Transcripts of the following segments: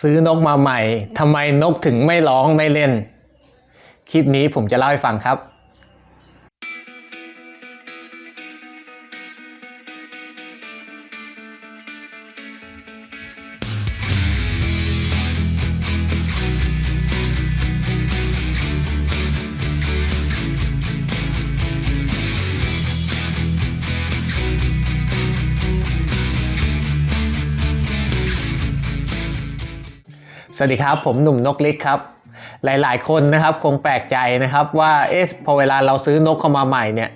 ซื้อนกมาใหม่ทำไมนกถึงไม่ร้องไม่เล่น คลิปนี้ผมจะเล่าให้ฟังครับ สวัสดีครับ ผมหนุ่มนกเล็กครับ หลาย ๆ คนนะครับคงแปลกใจนะครับว่าเอ๊ะพอเวลาเราซื้อนกเข้ามาใหม่เนี่ย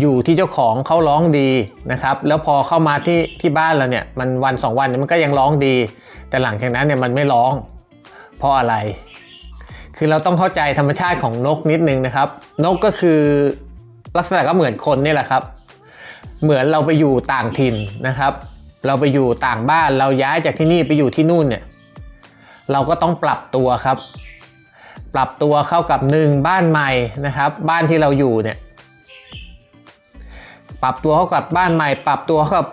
อยู่ที่เจ้าของเขาร้องดีนะครับ แล้วพอเข้ามาที่ที่บ้านเราเนี่ยมันวันสองวันมันก็ยังร้องดี แต่หลังจากนั้นเนี่ยมันไม่ร้อง เพราะอะไร คือเราต้องเข้าใจธรรมชาติของนกนิดนึงนะครับ นกก็คือลักษณะก็เหมือนคนนี่แหละครับ เหมือนเราไปอยู่ต่างถิ่นนะครับ เราไปอยู่ต่างบ้านเราย้ายจากที่นี่ไปอยู่ที่นู่นเนี่ย เราก็ต้องปรับตัวครับ ปรับตัวเข้ากับหนึ่งบ้านใหม่นะครับ บ้านที่เราอยู่เนี่ยปรับตัวเข้ากับบ้านใหม่ ปรับตัวเข้ากับ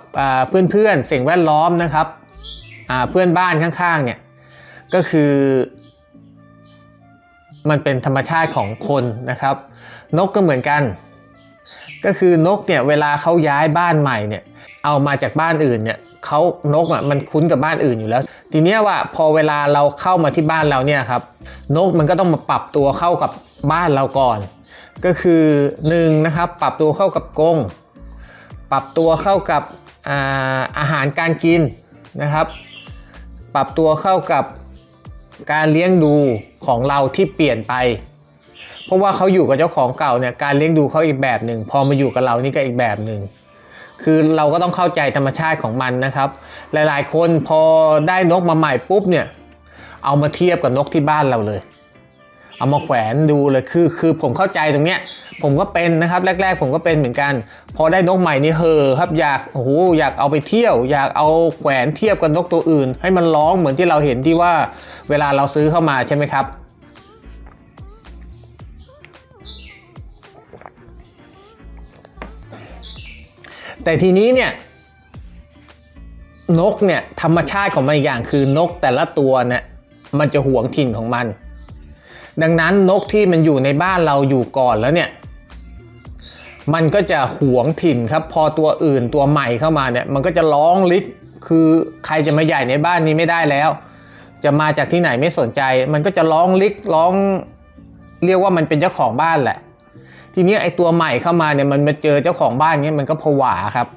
เพื่อนเพื่อนๆสิ่งแวดล้อมนะครับเพื่อนบ้านข้างๆเนี่ยก็คือ มันเป็นธรรมชาติของคนนะครับ นกก็เหมือนกัน ก็คือนกเนี่ยเวลาเขาย้ายบ้านใหม่เนี่ยเอามาจากบ้านอื่นเนี่ย เขานกอะมันคุ้นกับบ้านอื่นอยู่แล้ว ทีเนี้ยว่าพอเวลาเราเข้ามาที่บ้านเราเนี่ยครับ นกมันก็ต้องมาปรับตัวเข้ากับบ้านเราก่อน ก็คือหนึ่งนะครับปรับตัวเข้ากับกรงปรับตัวเข้ากับอาอาหารการกินนะครับ ปรับตัวเข้ากับการเลี้ยงดูของเราที่เปลี่ยนไป เพราะว่าเขาอยู่กับเจ้าของเก่าเนี่ยการเลี้ยงดูเขาอีกแบบหนึ่งพอมาอยู่กับเรานี่ก็อีกแบบหนึ่ง คือเราก็ต้องเข้าใจธรรมชาติของมันนะครับ หลายๆ คนพอได้นกมาใหม่ปุ๊บเนี่ยเอามาเทียบกับนกที่บ้านเราเลย เอามาแขวนดูเลยคือคือผมเข้าใจตรงเนี้ยผมก็เป็นนะครับแรก ๆ ผมก็เป็นเหมือนกัน พอได้นกใหม่นี่เฮอครับอยากโอ้โหอยากเอาไปเที่ยว อยากเอาแขวนเทียบกับนกตัวอื่น ให้มันร้องเหมือนที่เราเห็นที่ว่าเวลาเราซื้อเข้ามาใช่ไหมครับ แต่ทีนี้เนี่ยนกเนี่ยธรรมชาติของมันอย่างคือนกแต่ละตัวเนี่ยมันจะหวงถิ่นของมัน ดังนั้นนกที่มันอยู่ในบ้านเราอยู่ก่อนแล้วเนี่ย มันก็จะหวงถิ่นครับ พอตัวอื่นตัวใหม่เข้ามาเนี่ยมันก็จะร้องลิกคือใครจะมาใหญ่ในบ้านนี้ไม่ได้แล้ว จะมาจากที่ไหนไม่สนใจ มันก็จะร้องลิกร้อง เรียกว่ามันเป็นเจ้าของบ้านแหละ ทีนี้ไอตัวใหม่เข้ามาเนี่ยมันมาเจอเจ้าของบ้านเงี้ยมันก็ผวาครับ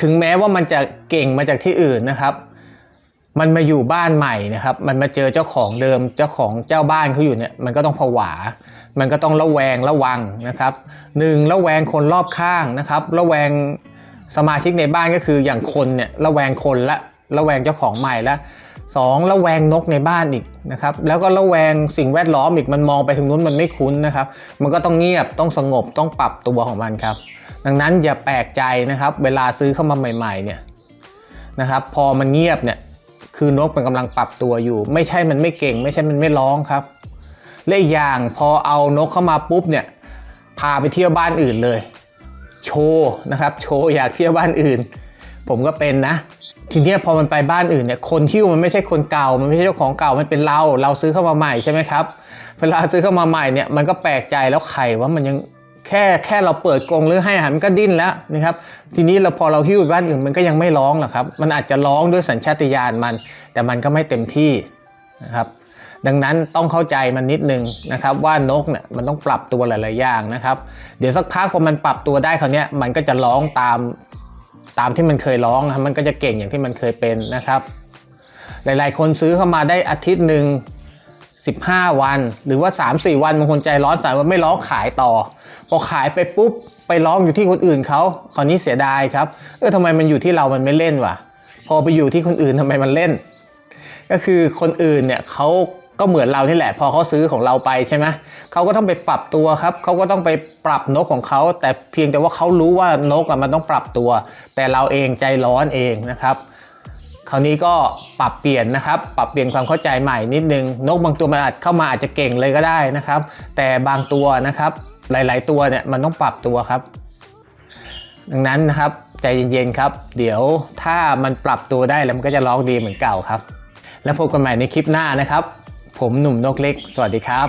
ถึงแม้ว่ามันจะเก่งมาจากที่อื่นนะครับ มันมาอยู่บ้านใหม่นะครับ มันมาเจอเจ้าของเดิมเจ้าของเจ้าบ้านเขาอยู่เนี่ยมันก็ต้องผวา มันก็ต้องระแวงระวังนะครับหนึ่งระแวงคนรอบข้างนะครับ ระแวงสมาชิกในบ้านก็คืออย่างคนเนี่ยระแวงคนละระแวงเจ้าของใหม่ละ สองระแวงนกในบ้านอีกนะครับแล้วก็ระแวงสิ่งแวดล้อมอีกมันมองไปทางนู้นมันไม่คุ้นนะครับมันก็ต้องเงียบต้องสงบต้องปรับตัวของมันครับ ดังนั้นอย่าแปลกใจนะครับ เวลาซื้อเข้ามาใหม่ ๆเนี่ยนะครับพอมันเงียบเนี่ยคือนกมันกำลังปรับตัวอยู่ ไม่ใช่มันไม่เก่ง ไม่ใช่มันไม่ร้องครับและอีกอย่างพอเอานกเข้ามาปุ๊บเนี่ยพาไปเที่ยวบ้านอื่นเลย โชว์นะครับ โชว์อยากเที่ยวบ้านอื่น ผมก็เป็นนะ ทีเนี้ยพอมันไปบ้านอื่นเนี่ยคนที่มันไม่ใช่คนเก่า มันไม่ใช่เจ้าของเก่ามันเป็นเรา เราซื้อเข้ามาใหม่ใช่ไหมครับเวลาซื้อเข้ามาใหม่เนี่ยมันก็แปลกใจแล้วไข่ว่ามันยังแค่แค่เราเปิดกรงหรือให้อาหารมันก็ดิ้นแล้วนะครับ ทีนี้เราพอเราหิ้วไปบ้านอื่นมันก็ยังไม่ร้องหรอกครับ มันอาจจะร้องด้วยสัญชาตญาณมัน แต่มันก็ไม่เต็มที่นะครับดังนั้นต้องเข้าใจมันนิดนึงนะครับว่านกเนี่ยมันต้องปรับตัวหลาย ๆ อย่างนะครับ เดี๋ยวสักพักพอมันปรับตัวได้คราวเนี้ยมันก็จะร้องตาม ตามที่มันเคยร้องมันก็จะเก่งอย่างที่มันเคยเป็นนะครับ หลายๆ คนซื้อเข้ามาได้อาทิตย์หนึ่ง15 วัน หรือว่า 3-4 วันบางคนใจร้อนสายว่าไม่ร้องขายต่อ พอขายไปปุ๊บไปร้องอยู่ที่คนอื่นเขาคราวนี้เสียดายครับเออทำไมมันอยู่ที่เรามันไม่เล่นวะพอไปอยู่ที่คนอื่นทำไมมันเล่น ก็คือคนอื่นเนี่ยเขา ก็เหมือนเรานี่แหละ พอเขาซื้อของเราไปใช่ไหมเขาก็ต้องไปปรับตัวครับเขาก็ต้องไปปรับนกของเขาแต่เพียงแต่ว่าเขารู้ว่านกอะมันต้องปรับตัว แต่เราเองใจร้อนเองนะครับ คราวนี้ก็ปรับเปลี่ยนนะครับ ปรับเปลี่ยนความเข้าใจใหม่นิดนึง นกบางตัวมันอาจเข้ามาอาจจะเก่งเลยก็ได้นะครับ แต่บางตัวนะครับ หลาย ๆ ตัวเนี่ยมันต้องปรับตัวครับ ดังนั้นนะครับใจเย็นๆครับ เดี๋ยวถ้ามันปรับตัวได้แล้วมันก็จะร้องดีเหมือนเก่าครับ แล้วพบกันใหม่ในคลิปหน้านะครับ ผมหนุ่มนกเล็ก สวัสดีครับ